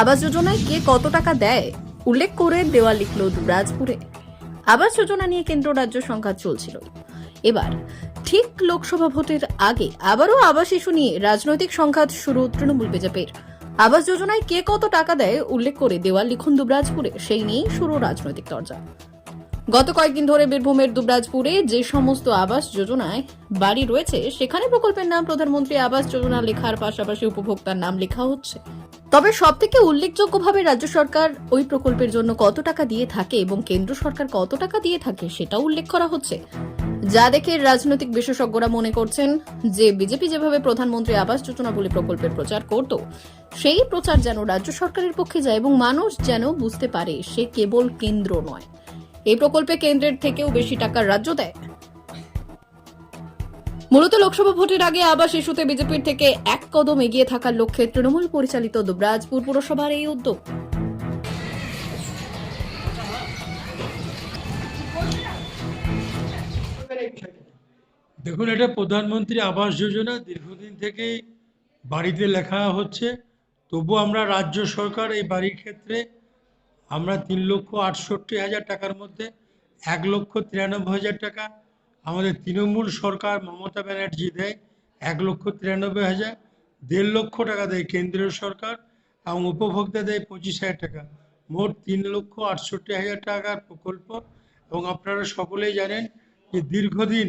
আবাস যোজনায় কে কত টাকা দেয়? উল্লেখ করে দেওয়া লিখল দুবরাজপুরে আবাস যোজনা নিয়ে কেন্দ্র রাজ্য সংঘাত চলছিল। এবার, ঠিক লোকসভা ভোটের আগে আবারও আবাস ইস্যু নিয়ে রাজনৈতিক সংঘাত শুরু তৃণমূল বিজেপির। আবাস যোজনায় কে কত টাকা দেয়, উল্লেখ করে দেওয়া লিখুন দুবরাজপুরে, সেই নিয়েই শুরু রাজনৈতিক চর্চা গত কয়েকদিন ধরে বীরভূমের দুবরাজপুরে যে সমস্ত আবাস যোজনায় বাড়ি রয়েছে, সেখানে প্রকল্পের নাম প্রধানমন্ত্রী আবাস যোজনা লেখার পাশাপাশি উপভোক্তার নাম লেখা হচ্ছে। তবে সব থেকে উল্লেখযোগ্যভাবে রাজ্য সরকার ওই প্রকল্পের জন্য কত টাকা দিয়ে থাকে এবং কেন্দ্র সরকার কত টাকা দিয়ে থাকে সেটাও উল্লেখ করা হচ্ছে। যা দেখে রাজনৈতিক বিশেষজ্ঞরা মনে করছেন যে বিজেপি যেভাবে প্রধানমন্ত্রী আবাস যোজনা বলে প্রকল্পের প্রচার করত, সেই প্রচার যেন রাজ্য সরকারের পক্ষে যায় এবং মানুষ যেন বুঝতে পারে সে কেবল কেন্দ্র নয়। এই প্রকল্পে কেন্দ্রের থেকেও বেশি টাকা রাজ্য দেয়। মূলত লোকসভা ভোটের আগে আবাস ইস্যুতে বিজেপির থেকে এক কদম এগিয়ে থাকার লক্ষ্যে তৃণমূল পরিচালিত দুবরাজপুর পুরসভার এই উদ্যোগ। দেখুন, এটা প্রধানমন্ত্রী আবাস যোজনা, দীর্ঘদিন থেকেই বাড়িতে লেখা হচ্ছে। তবু আমরা রাজ্য সরকার এই বাড়ির ক্ষেত্রে আমরা তিন লক্ষ আটষট্টি হাজার টাকার মধ্যে এক লক্ষ তিরানব্বই হাজার টাকা আমাদের তৃণমূল সরকার মমতা ব্যানার্জি দেয় এক লক্ষ তিরানব্বই হাজার, দেড় লক্ষ টাকা দেয় কেন্দ্রীয় সরকার এবং উপভোক্তা দেয় পঁচিশ হাজার টাকা। মোট তিন লক্ষ আটষট্টি হাজার টাকার প্রকল্প এবং আপনারা সকলেই জানেন যে দীর্ঘদিন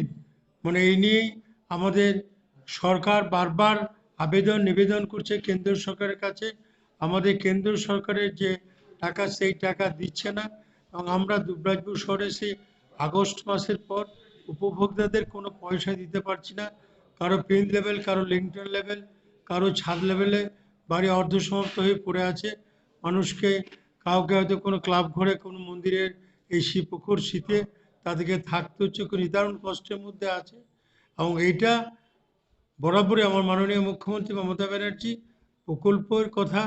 মানে এই নিয়েই আমাদের সরকার বারবার আবেদন, নিবেদন করছে কেন্দ্র সরকারের কাছে। আমাদের কেন্দ্র সরকারের যে টাকা, সেই টাকা দিচ্ছে না এবং আমরা দুবরাজপুর শহরে সেই আগস্ট মাসের পর উপভোক্তাদের কোনো পয়সা দিতে পারছি না। কারও পেন লেভেল কারও লিঙ্কটন লেভেল কারও ছাদ লেভেলে বাড়ি অর্ধসমাপ্ত হয়ে পড়ে আছে। মানুষকে, কাউকে হয়তো কোনো ক্লাব ঘরে, কোনো মন্দিরের এই শীত পুকুর শীতে তাদেরকে থাকতে হচ্ছে নিদারুণ কষ্টের মধ্যে আছে। এবং এইটা বরাবরই আমার মাননীয় মুখ্যমন্ত্রী মমতা ব্যানার্জি প্রকল্পের কথা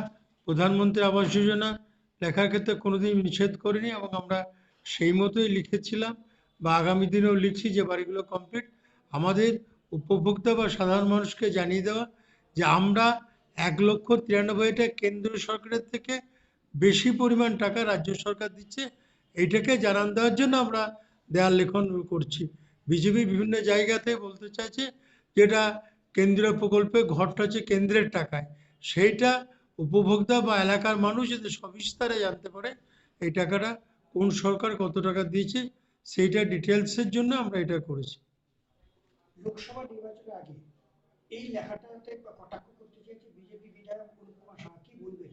প্রধানমন্ত্রী আবাস যোজনা লেখার ক্ষেত্রে কোনোদিন নিষেধ করিনি এবং আমরা সেই মতোই লিখেছিলাম। বা আগামী দিনেও লিখছি যে বাড়িগুলো কমপ্লিট আমাদের উপভোক্তা বা সাধারণ মানুষকে জানিয়ে দেওয়া যে আমরা এক লক্ষ তিরানব্বইটা কেন্দ্র সরকারের থেকে বেশি পরিমাণ টাকা রাজ্য সরকার দিচ্ছে, এইটাকে জানান দেওয়ার জন্য আমরা দেয়াল লেখন করছি। বিজেপি বিভিন্ন জায়গাতে বলতে চাইছে যেটা কেন্দ্রীয় প্রকল্পে ঘরটা হচ্ছে কেন্দ্রের টাকায়। সেইটা উপভোক্তা বা এলাকার মানুষ যাতে সবিস্তারে জানতে পারে এই টাকাটা কোন সরকার কত টাকা দিয়েছে সেইটা ডিটেলসের জন্য আমরা এটা করেছি। লোকসভা নির্বাচনের আগে এই লেখাটাতে কটাক্ষ করতে চাইছে বিজেপি বিধায়ক কি বলবেন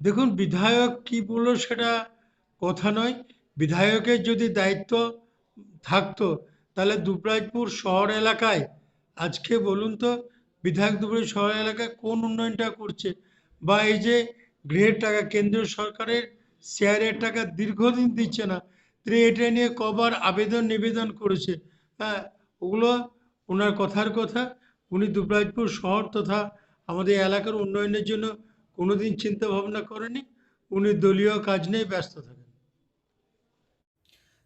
দেখুন বিধায়ক কি বলল সেটা কথা নয়। বিধায়কের যদি দায়িত্ব থাকতো তাহলে দুবরাজপুর শহর এলাকায় আজকে বলুন তো বিধায়ক দুবরাজ শহর এলাকায় কোন উন্নয়নটা করছে? বা এই যে গৃহের টাকা কেন্দ্রীয় সরকারের শেয়ারের টাকা দীর্ঘদিন দিচ্ছে না তিনি এটা নিয়ে কবার আবেদন, নিবেদন করেছে। হ্যাঁ ওগুলো ওনার কথার কথা। উনি দুবরাজপুর শহর তথা আমাদের এলাকার উন্নয়নের জন্য কোনোদিন চিন্তা ভাবনা করেনি উনি দলীয় কাজ নিয়ে ব্যস্ত থাকেন।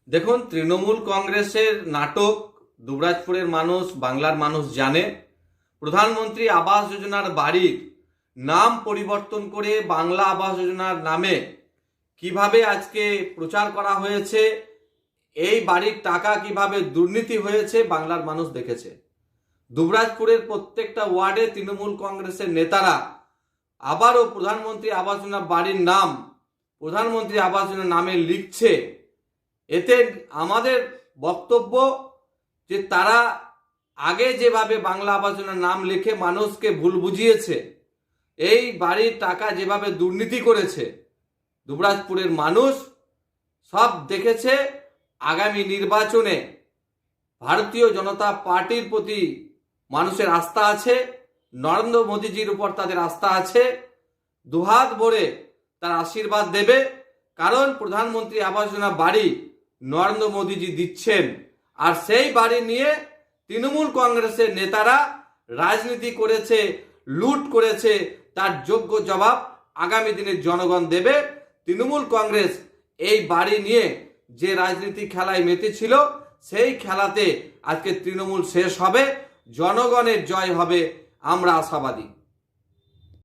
দেখুন, তৃণমূল কংগ্রেসের নাটক দুবরাজপুরের মানুষ, বাংলার মানুষ জানে। প্রধানমন্ত্রী আবাস যোজনার বাড়ির নাম পরিবর্তন করে বাংলা আবাস যোজনার নামে কীভাবে আজকে প্রচার করা হয়েছে? এই বাড়ির টাকা কীভাবে দুর্নীতি হয়েছে বাংলার মানুষ দেখেছে। দুবরাজপুরের প্রত্যেকটা ওয়ার্ডে তৃণমূল কংগ্রেসের নেতারা, আবারও প্রধানমন্ত্রী আবাস যোজনা বাড়ির নাম, প্রধানমন্ত্রী আবাস যোজনা নামে লিখছে। এতে আমাদের বক্তব্য যে তারা আগে যেভাবে বাংলা আবাস যোজনার নাম লিখে মানুষকে ভুল বুঝিয়েছে, এই বাড়ির টাকা যেভাবে দুর্নীতি করেছে দুবরাজপুরের মানুষ সব দেখেছে আগামী নির্বাচনে। ভারতীয় জনতা পার্টির প্রতি মানুষের আস্থা আছে, নরেন্দ্র মোদীজির উপর তাদের আস্থা আছে। দুহাত ভরে তার আশীর্বাদ দেবে, কারণ প্রধানমন্ত্রী আবাস যোজনা বাড়ি নরেন্দ্র মোদীজি দিচ্ছেন। আর সেই বাড়ি নিয়ে তৃণমূল কংগ্রেসের নেতারা রাজনীতি করেছে, লুট করেছে, তার যোগ্য জবাব আগামী দিনে জনগণ দেবে। তৃণমূল কংগ্রেস এই বাড়ি নিয়ে যে রাজনীতি খেলায় মেতেছিল সেই খেলাতে আজকে তৃণমূল শেষ হবে, জনগণের জয় হবে, আমরা আশাবাদী।